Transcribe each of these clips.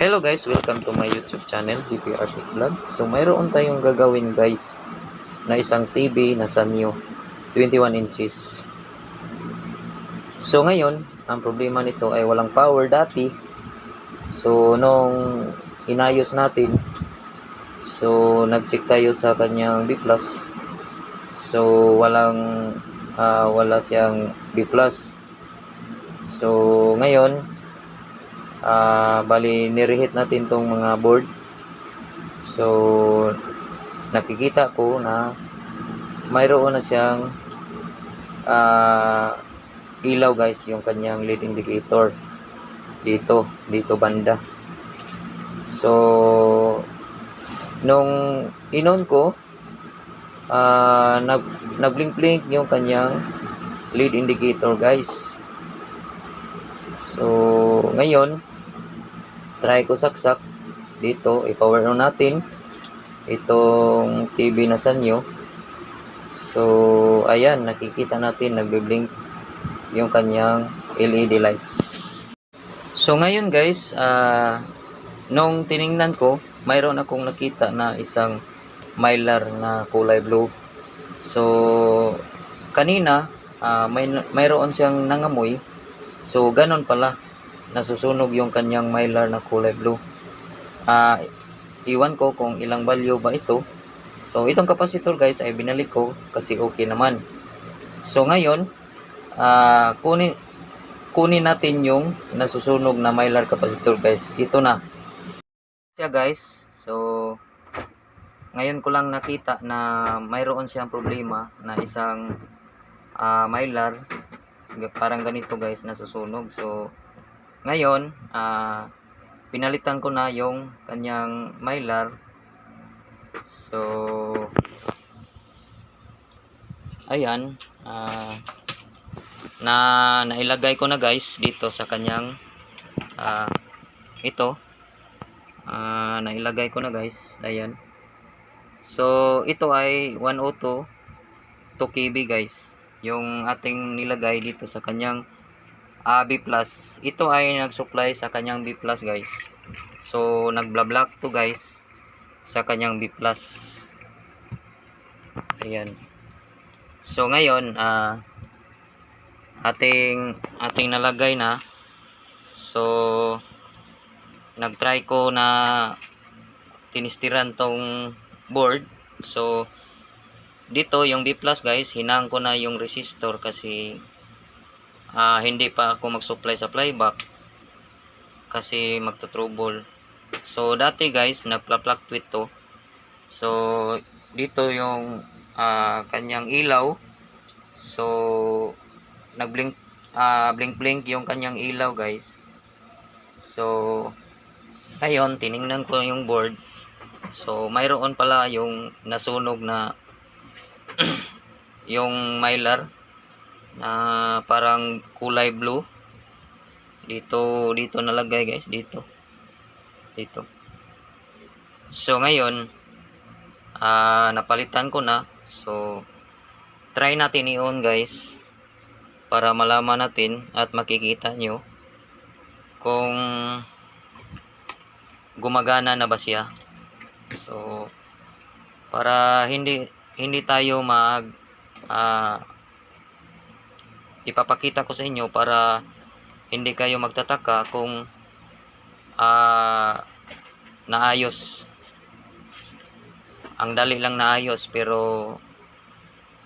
Hello guys, welcome to my YouTube channel, GP Arctic Vlog. So mayroon tayong gagawin guys na isang TV na Sanyo 21 inches. So ngayon, ang problema nito ay walang power dati. So nung inayos natin, so nag-check tayo sa kanyang B+. So walang ah, wala siyang B+. So ngayon, ah bali nirehit natin tong mga board. So nakikita ko na mayroon na siyang ah ilaw guys yung kanyang lead indicator dito dito banda. So nung inon ko ah nag nag-blink blink yung kanyang lead indicator guys. So ngayon try ko saksak. Dito i-power on natin. Itong TV na sanyo. So ayan nakikita natin nagbe-blink yung kanyang LED lights. So ngayon guys ah nung tiningnan ko mayroon akong nakita na isang mylar na kulay blue. So kanina ah, may mayroon siyang nangamoy. So ganon pala nasusunog yung kanyang mylar na kulay blue. Ah, iwan ko kung ilang value ba ito. So, itong capacitor guys ay binalik ko kasi okay naman. So, ngayon, ah, kunin, kunin natin yung nasusunog na mylar capacitor guys. Ito na. Siya guys. So, ngayon ko lang nakita na mayroon siyang problema na isang ah, mylar parang ganito guys nasusunog. So, ngayon, ah pinalitan ko na yung kanyang mylar. So, ayan, ah na nailagay ko na guys dito sa kanyang ah ito. ah nailagay ko na guys. Ayan. So, ito ay 102 2 KB guys. Yung ating nilagay dito sa kanyang ah, B+. Ito ay nag-supply sa kanyang B+, guys. So, nag-block to guys sa kanyang B+. Ayan. So, ngayon, ah, ating, ating nalagay na. So, nag-try ko na tinistiran tong board. So, dito yung B+, guys, hinang ko na yung resistor kasi ah, hindi pa ako mag-supply sa playback kasi magto-trouble. So dati guys, nagpla-fluctuate to. So dito yung ah, kanyang ilaw. So nagblink ah, blink-blink yung kanyang ilaw guys. So ayun, tiningnan ko yung board. So mayroon pala yung nasunog na yung mylar na parang kulay blue. Dito dito nalagay guys. Dito. Dito. So ngayon ah napalitan ko na. So try natin i-on guys para malaman natin at makikita nyo kung gumagana na ba siya. So para hindi hindi tayo mag ah ipapakita ko sa inyo para hindi kayo magtataka kung ah naayos. Ang dali lang naayos pero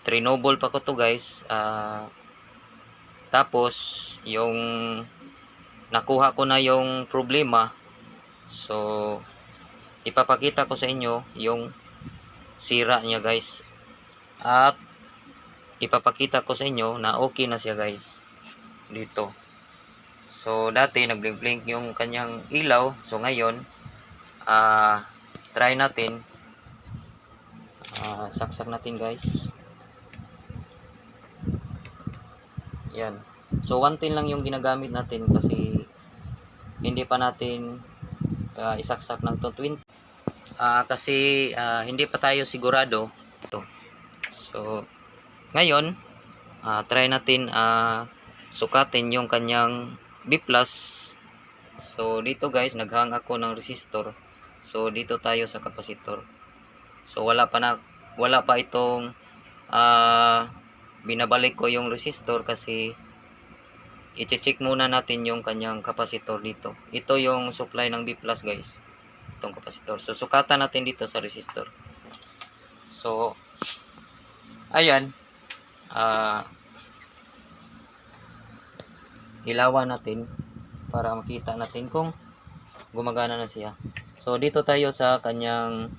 trinobol pa ko to guys. Ah tapos yung nakuha ko na yung problema. So ipapakita ko sa inyo yung sira niya guys. At ipapakita ko sa inyo na okay na siya guys dito. So dati nagblink blink yung kanyang ilaw. So ngayon ah try natin. Ah, saksak natin guys. Yan. So 110 lang yung ginagamit natin kasi hindi pa natin ah, isaksak ng 220 Ah, kasi ah, hindi pa tayo sigurado. Ito. So ngayon, ah, try natin ah, sukatin yung kanyang B+. So dito guys, naghang ako ng resistor. So dito tayo sa kapasitor. So wala pa na wala pa itong ah binabalik ko yung resistor kasi i-check muna natin yung kanyang kapasitor dito. Ito yung supply ng B+ guys. Itong kapasitor. So sukatan natin dito sa resistor. So ayan. Ah ilawan natin para makita natin kung gumagana na siya. So dito tayo sa kanyang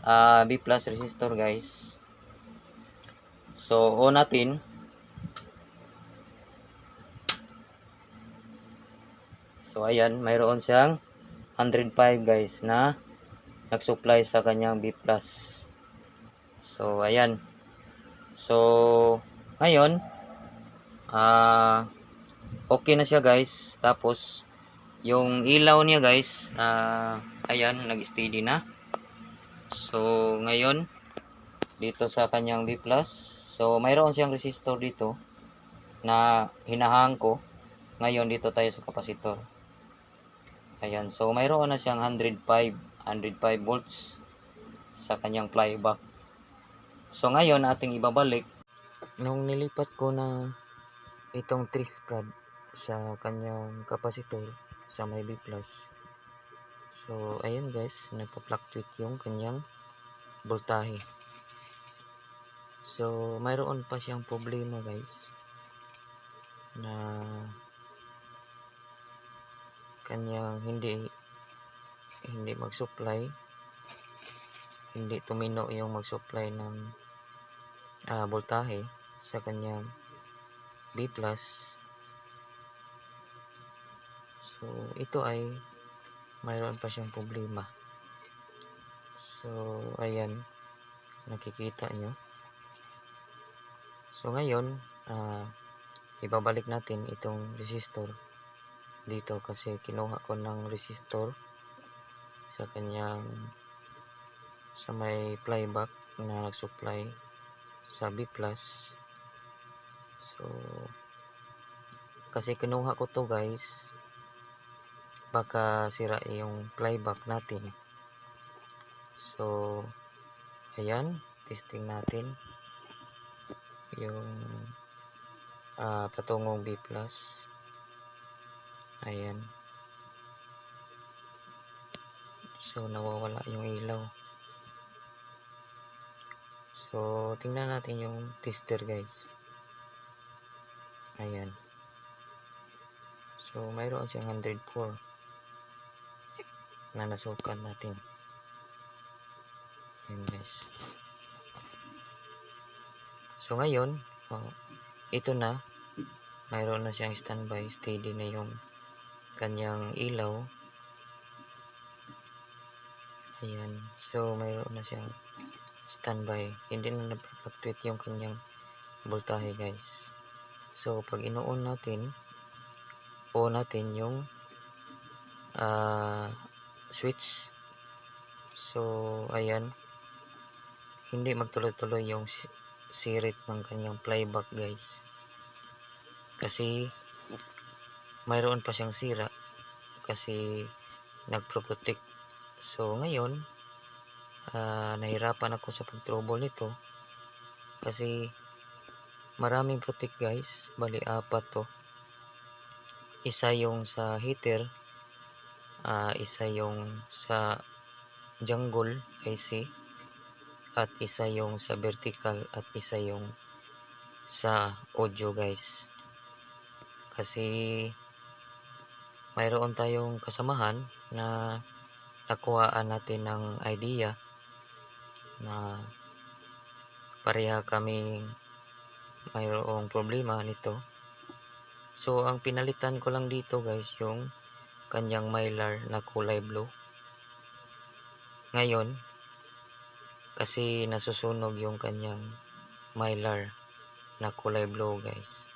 ah, B+ resistor guys. So on natin. So ayan, mayroon siyang 105 guys na nag-supply sa kanyang B+. So ayan. So ngayon ah okay na siya guys. Tapos yung ilaw niya guys, ah ayan, nag-steady na. So ngayon dito sa kanyang B+, so mayroon siyang resistor dito na hinahang ko. Ngayon dito tayo sa kapasitor. Ayan, so mayroon na siyang 105, 105 volts sa kanyang flyback. So ngayon ating ibabalik nung nilipat ko na itong trisprad sa kanyang kapasitor sa may B+. So ayun guys, nagpa-fluctuate yung kanyang voltahe. So mayroon pa siyang problema guys na kanyang hindi hindi mag-supply hindi tumino yung mag-supply ng ah, voltahe sa kanyang B+. So, ito ay mayroon pa siyang problema. So, ayan. Nakikita nyo. So, ngayon, ah, ibabalik natin itong resistor dito kasi kinuha ko ng resistor sa kanyang sa may flyback na nag-supply sa B+. So, kasi kinuha ko to guys, baka sira yung flyback natin. So, ayan, testing natin yung ah, patungong B+. Ayan. So, nawawala yung ilaw. So, tingnan natin yung tester guys. Ayan. So, mayroon siyang 104 na nasukat natin. Ayan guys. So, ngayon, oh, ito na. Mayroon na siyang standby. Steady na yung kanyang ilaw. Ayan. So, mayroon na siyang standby. Hindi na nag-fluctuate yung kanyang voltahe guys. So, pag ino-on natin, on natin yung ah, switch. So, ayan. Hindi magtuloy-tuloy yung si- sirit ng kanyang playback guys. Kasi, mayroon pa siyang sira. Kasi, nag-protect. So, ngayon, ah, nahirapan ako sa pag-trouble nito. Kasi, maraming protect guys. Bali, apat to. Isa yung sa heater. ah isa yung sa jungle IC. At isa yung sa vertical. At isa yung sa audio guys. Kasi, mayroon tayong kasamahan na nakuhaan natin ng idea na pareha kaming mayroong problema nito. So, ang pinalitan ko lang dito guys, yung kanyang mylar na kulay blue. Ngayon, kasi nasusunog yung kanyang mylar na kulay blue guys.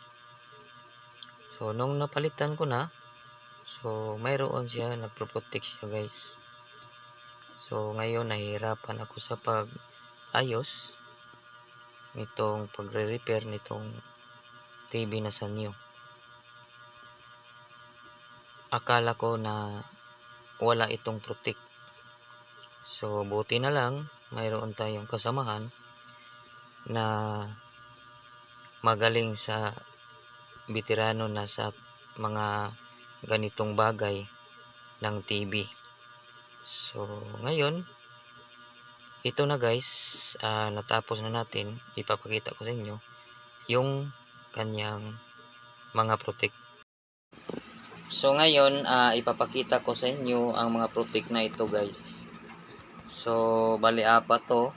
So, nung napalitan ko na, so, mayroon siya, nagpro-protect siya guys. So, ngayon, nahihirapan ako sa pag-ayos nitong pagre-repair nitong TV na sa new. akala ko na wala itong protect. So, buti na lang, mayroon tayong kasamahan na magaling sa veterano na sa mga ganitong bagay ng TV. So, ngayon, ito na guys, ah, natapos na natin, ipapakita ko sa inyo yung kanyang mga protect. So ngayon, ah, ipapakita ko sa inyo ang mga protect na ito guys. So, bali apat to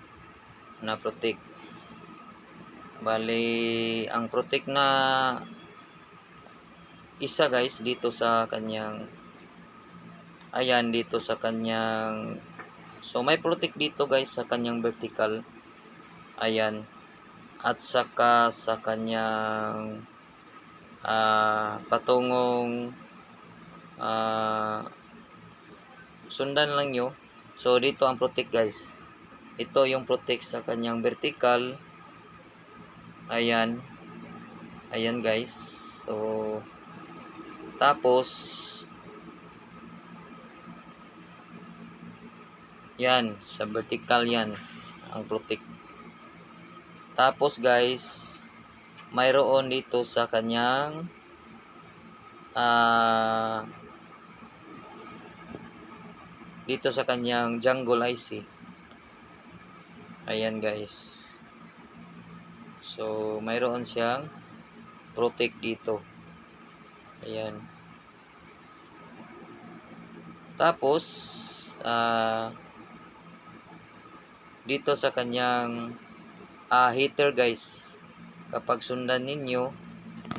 na protect. Bali, ang protect na isa guys dito sa kanyang ayan dito sa kanyang so may protect dito guys sa kanyang vertical. Ayan. At saka sa kanyang ah, patungong ah, sundan lang nyo. So dito ang protect guys. Ito yung protect sa kanyang vertical. Ayan. Ayan guys. So tapos yan sa vertical yan ang protect tapos guys mayroon dito sa kanyang ah dito sa kanyang jungle IC ayan guys. So mayroon siyang protect dito. Ayan. Tapos ah dito sa kanyang ah, heater guys. Kapag sundan ninyo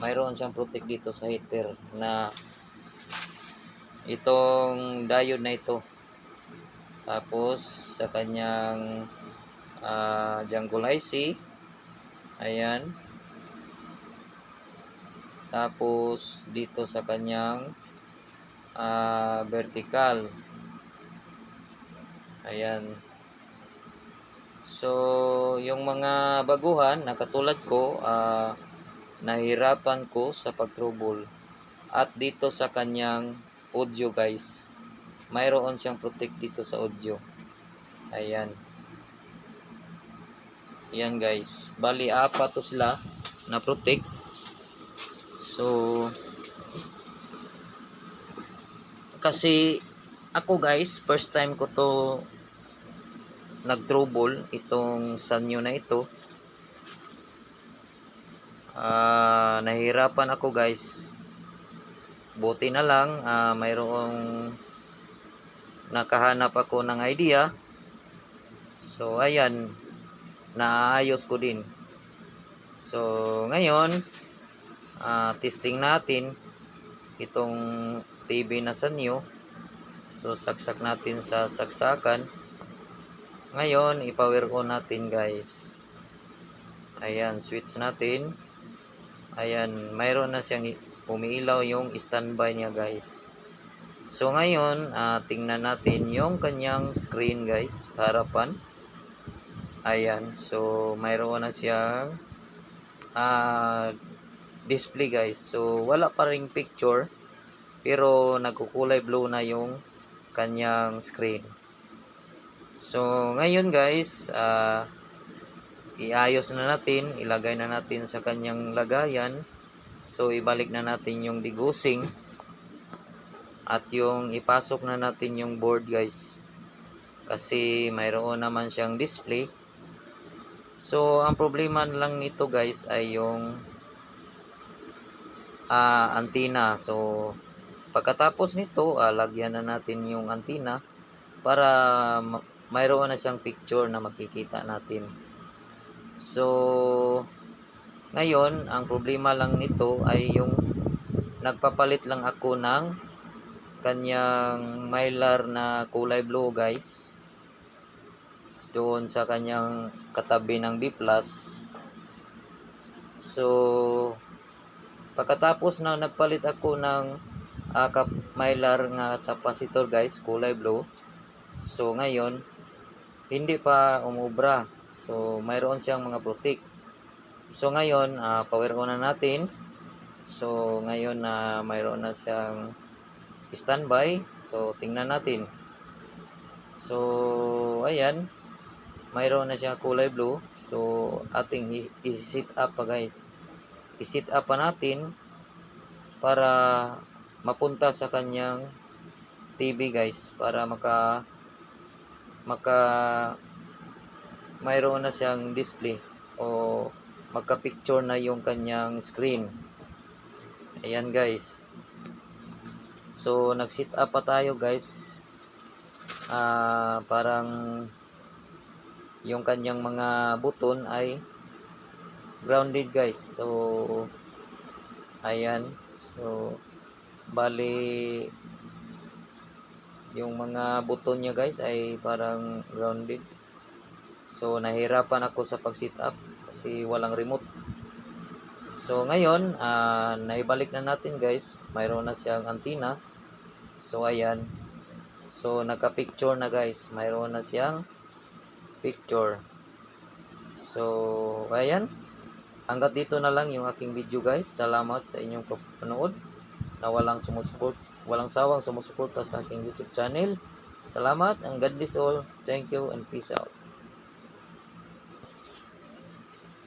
mayroon siyang protect dito sa heater na itong diode na ito. Tapos sa kanyang ah, jungle IC ayan. Tapos dito sa kanyang ah, vertical. Ayan So, yung mga baguhan na katulad ko, ah, nahirapan ko sa pag-trouble. At dito sa kanyang audio guys, mayroon siyang protect dito sa audio. Ayan. Ayan guys. Bali, apat to sila na protect. So, kasi ako guys, first time ko to nag-trouble itong sanyo na ito. Ah nahirapan ako guys. Buti na lang ah, mayroong nakahanap ako ng idea. So ayan. Naayos ko din. So ngayon ah, testing natin itong TV na sanyo so saksak natin sa saksakan ngayon, i-power on natin guys. Ayan, switch natin. Ayan, mayroon na siyang umiilaw yung standby niya guys. So ngayon, uh, tingnan natin yung kanyang screen guys, harapan. Ayan, so mayroon na siyang uh, display guys. So wala pa ring picture, pero nagkukulay blue na yung kanyang screen. So, ngayon guys, uh, iayos na natin, ilagay na natin sa kanyang lagayan. So, ibalik na natin yung digusing at yung ipasok na natin yung board guys. Kasi mayroon naman siyang display. So, ang problema lang nito guys ay yung uh, antenna. So, pagkatapos nito, uh, lagyan na natin yung antenna para mayroon na siyang picture na makikita natin. So, ngayon, ang problema lang nito ay yung nagpapalit lang ako ng kanyang mylar na kulay blue guys doon sa kanyang katabi ng B+. So, pagkatapos na nagpalit ako ng uh, mylar nga capacitor guys, kulay blue. So, ngayon, hindi pa umubra. So, mayroon siyang mga protect. So, ngayon, uh, power on na natin. So, ngayon na uh, mayroon na siyang standby. So, tingnan natin. So, ayan. Mayroon na siya kulay blue. So, ating i- i-sit up pa guys. I-sit up pa natin para mapunta sa kanyang TV guys. Para maka maka mayroon na siyang display o magka-picture na yung kanyang screen. Ayan guys. So, nag-sit up pa tayo guys. Ah, parang yung kanyang mga button ay grounded guys. So, ayan. So, bali yung mga button niya guys ay parang grounded. So, nahirapan ako sa pag-sit up kasi walang remote. So, ngayon, ah, naibalik na natin guys. Mayroon na siyang antenna. So, ayan. So, naka-picture na guys. Mayroon na siyang picture. So, ayan. Hanggat dito na lang yung aking video guys. Salamat sa inyong panonood na walang sumusuport, walang sawang sumusuporta sa aking YouTube channel. Salamat and God bless all. Thank you and peace out.